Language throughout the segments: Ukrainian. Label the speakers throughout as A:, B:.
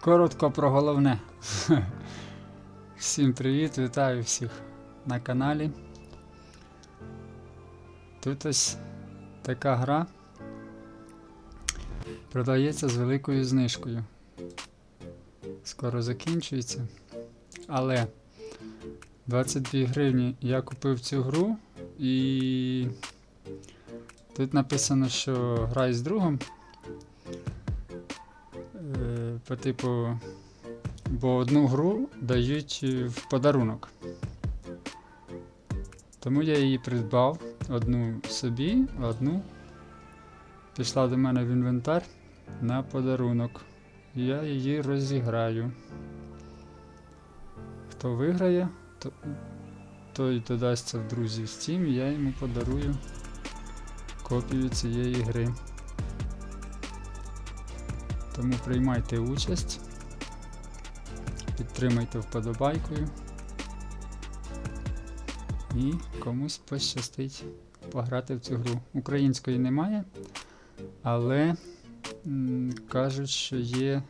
A: Коротко про головне. Всім привіт, вітаю всіх на каналі. Тут ось така гра продається з великою знижкою. Скоро закінчується. Але 22 гривні я купив цю гру і тут написано, що грай з другом. По типу, бо одну гру дають е, в подарунок. Тому я її придбав одну собі, одну пішла до мене в інвентар на подарунок. Я її розіграю. Хто виграє, то, той додасться в друзі в Steam, я йому подарую копію цієї гри. Тому приймайте участь, підтримайте вподобайкою. І комусь пощастить пограти в цю гру. Української немає, але кажуть, що є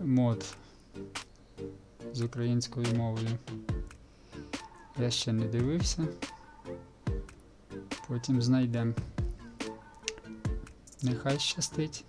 A: мод з українською мовою. Я ще не дивився. Потім знайдемо. Нехай щастить.